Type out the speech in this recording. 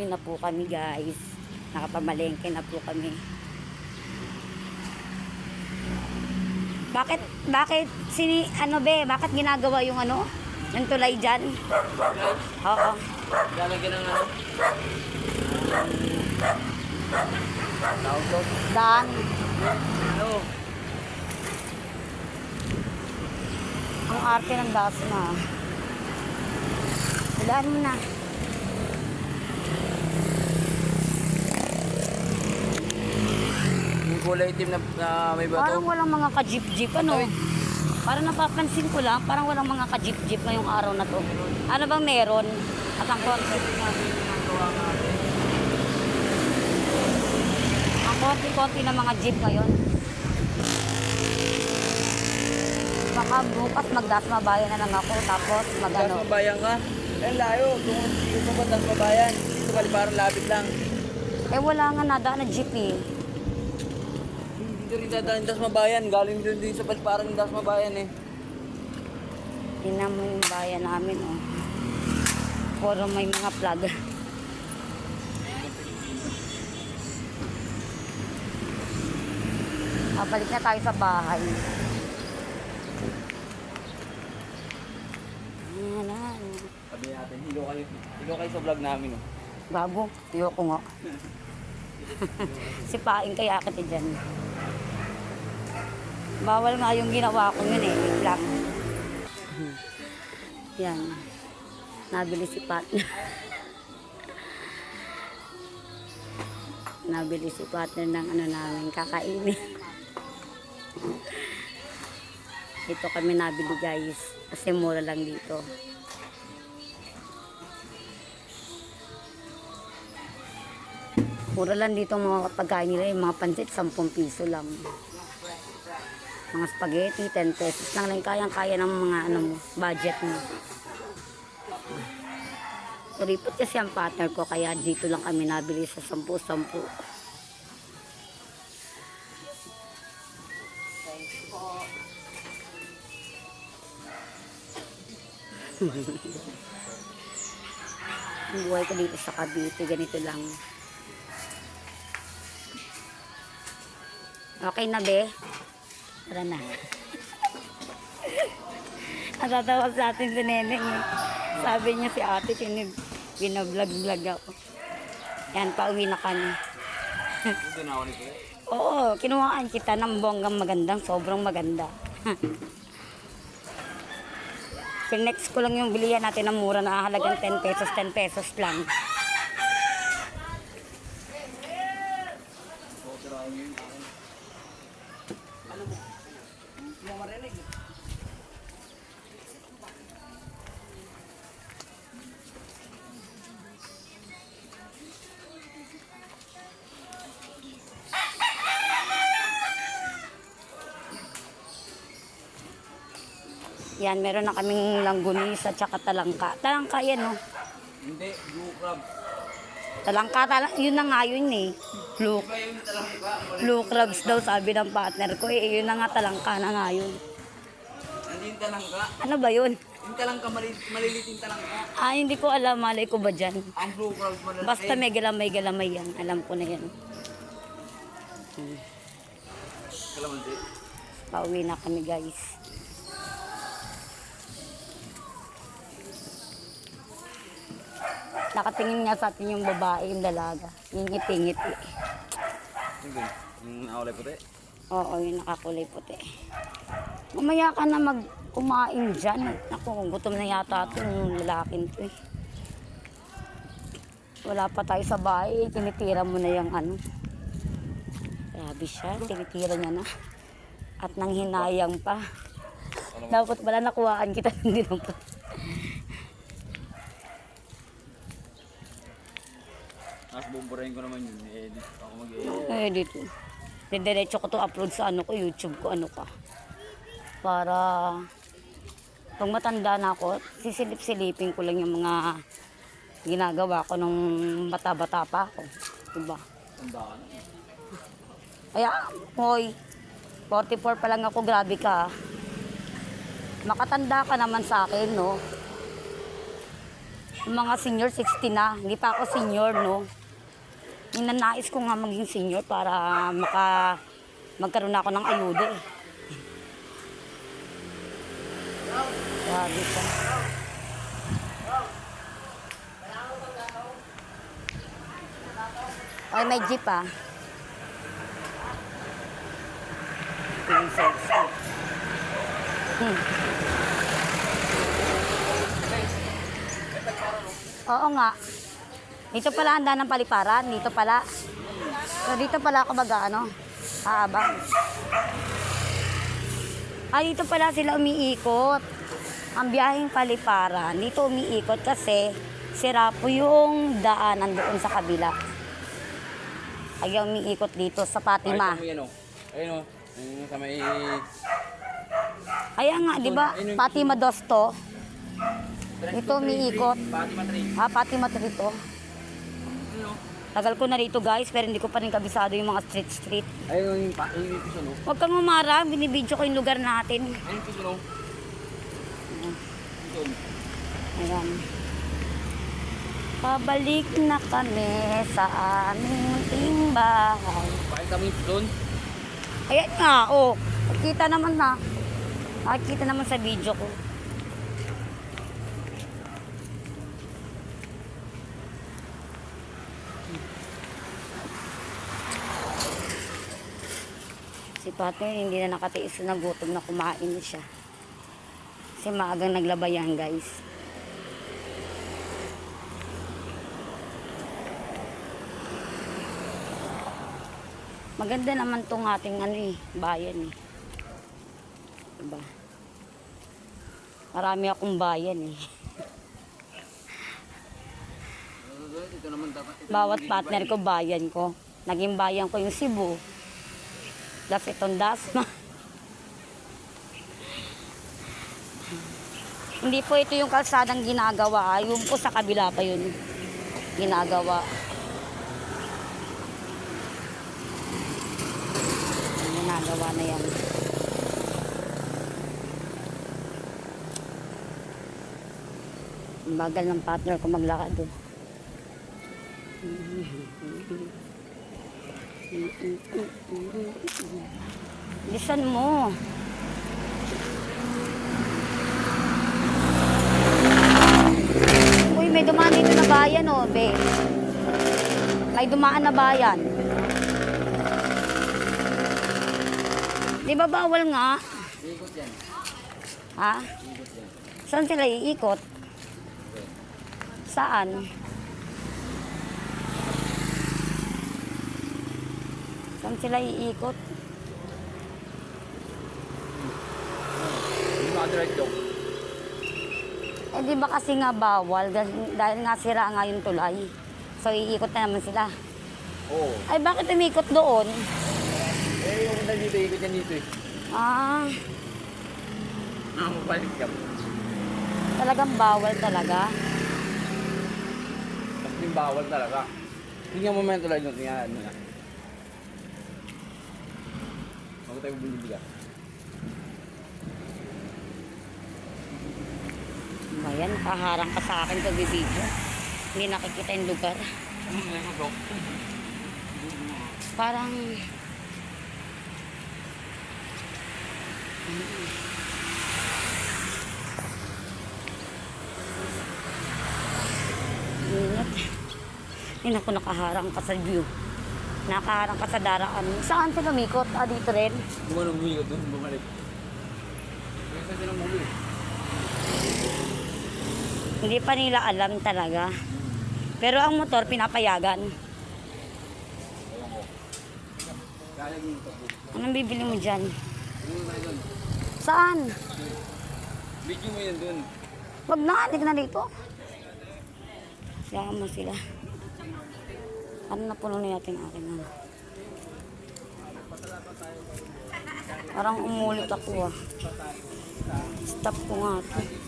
Nakapauwi na po kami guys. Nakapamalengke na po kami. Bakit, bakit, sini, ano be, bakit ginagawa yung ano? Yung tulay dyan? Oo. Lalagyan ng ano? Tawag ko? Daan. Ano? Ang arte ng dasma. Daan mo na. Kulay itim na, na may Parang bato. walang mga ka-jeep-jeep, ano? Parang napapansin ko lang, parang walang mga ka-jeep-jeep ngayong araw na to. Ano bang meron? At ang konti. Ang konti-konti na mga jeep ngayon. Baka bukas magdasma bayan na lang ako, tapos magano. mabayan ka? Eh, layo. Tungo dito pa ba tas mabayan? Dito kaliparang lapit lang. Eh wala nga nada na jeep eh. Dito rin dadaan tas mabayan. Galing doon din sa paliparang yung tas mabayan eh. Tingnan mo yung bayan namin, oh. Puro may mga plug. Babalik na tayo sa bahay. Sabi natin, hilo kayo. Hilo kayo sa vlog namin oh. Bago, ayoko nga. Sipain kaya kita dyan. Bawal nga yung ginawa ko yun eh. Wait lang. Yan. Nabili si Pat. Nabili si partner ng ano namin, kakainin. Ito kami nabili guys. Kasi mura lang dito. Mura lang dito mga pagkain nila, yung mga pansit, 10 piso lang. Mga spaghetti, 10 pesos lang lang kayang-kaya ng mga ano budget mo. Kuripot kasi ang partner ko, kaya dito lang kami nabili sa 10-10. Ang buhay ko dito sa Cavite, ganito lang. Okay na, be? Tara na. Natatawa sa atin si Neneng. Sabi niya si ate, pinib, binablog-vlog ako. Yan, pauwi na kami. Oo, kinuhaan kita ng bonggang magandang, sobrang maganda. Pinex ko lang yung bilihan natin ng mura na halagang 10 pesos, 10 pesos lang. Yan, meron na kaming langgunis at saka talangka. Talangka yan, no? Hindi, blue crab. Talangka, talang, yun na nga yun eh. Blue, blue crabs daw sabi ng partner ko. Eh, yun na nga talangka na nga yun. Nandito yung talangka. Ano ba yun? Yung talangka, malilit, malilit yung talangka. Ah, hindi ko alam. Malay ko ba dyan? Ang blue crab malalaki. Basta may galamay-galamay yan. Alam ko na yan. Kalamansi. Pauwi na kami, guys. Nakatingin nga sa atin yung babae, yung dalaga. Yung ngiti-ngiti. Yung. Yung nakulay puti. Oo, yung nakakulay puti. Mamaya ka na mag kumain dyan. Ako, gutom na yata itong lalaking to eh. Wala pa tayo sa bahay, tinitira mo na yung ano. Grabe siya, tinitira niya na. At nang hinayang pa. Dapat pala nakuhaan kita, hindi lang pa. Tapos buburahin ko naman yun. I-edit ako mag-edit. Eh, dito. Didiretso ko to upload sa ano ko, YouTube ko, ano ka. Para pag matanda na ako, sisilip-silipin ko lang yung mga ginagawa ko nung bata-bata pa ako. Diba? Tanda ka na. Kaya, hoy, 44 pa lang ako, grabe ka. Makatanda ka naman sa akin, no? Yung mga senior, 60 na. Hindi pa ako senior, no? Ninanais ko nga maging senior para maka magkaroon ako ng ayuda eh. Grabe. Ay, may jeep ah. Princess. Hmm. Oo nga. Dito pala handa ng paliparan. Dito pala. So dito pala ako mag ano, aabang. Ah, dito pala sila umiikot. Ang biyaheng paliparan. Dito umiikot kasi sira po yung daanan doon sa kabila. Kaya umiikot dito sa Fatima. Ay, mo yan o. Ayun o. Yung sa may... Kaya nga, di ba, Fatima Dosto, ito umiikot. Fatima Tree. Ha, Fatima dito. Ano? Tagal ko na rito guys, pero hindi ko pa rin kabisado yung mga street-street. Ayun yung pa- yung piso no. Huwag kang umara, binibidyo ko yung lugar natin. Ayun yung piso no. Ayan. Pabalik na kami sa aming. Pakita mo yung piso. Ayan nga, oh. Nakikita naman na. Nakikita naman sa video ko. Si Pater hindi na nakatiis na gutom na kumain na siya. Kasi maagang naglaba yan, guys. Maganda naman tong ating ano eh, bayan eh. Diba? Marami akong bayan eh. Ito Bawat partner ko, bayan ko. Naging bayan ko yung Cebu. Das itong Dasma. Hindi po ito yung kalsadang ginagawa. Yung po sa kabila pa yun ginagawa. Ginagawa na yan. Bagal ng partner ko maglakad oh. Bilisan mo. Uy, may dumaan dito na bayan, oh, be. May dumaan na bayan. Di ba bawal nga? Ikot yan. Ha? Saan sila iikot? Saan? Saan sila iikot? Hindi makadiretso. Eh di ba kasi nga bawal dahil, nga sira nga yung tulay. So iikot na naman sila. Oo. Ay bakit umikot doon? Eh, yung punta dito, ikot yan dito eh. Ah, Ah, mabalik ka. talagang bawal talaga. Yung bawal talaga. Tingnan mo tulad yung tingnan mo na. Bago tayo bumili ka. Ayan, kaharang ka sa akin sa video. Hindi nakikita yung lugar. Parang... Ingat. Hindi ako nakaharang ka sa view. Nakaharang ka sa daraan. Saan sila umikot? Ah, dito rin. Gumanong bumili doon, bumalik. Kaya sila muli. Hindi pa nila alam talaga. Pero ang motor, pinapayagan. Anong bibili mo dyan? Saan? Video mo yan doon. Wag na, hindi ka na dito. Kaya mo sila. Ano na puno na natin akin na. Parang umulit ako ah. Stop ko nga ito.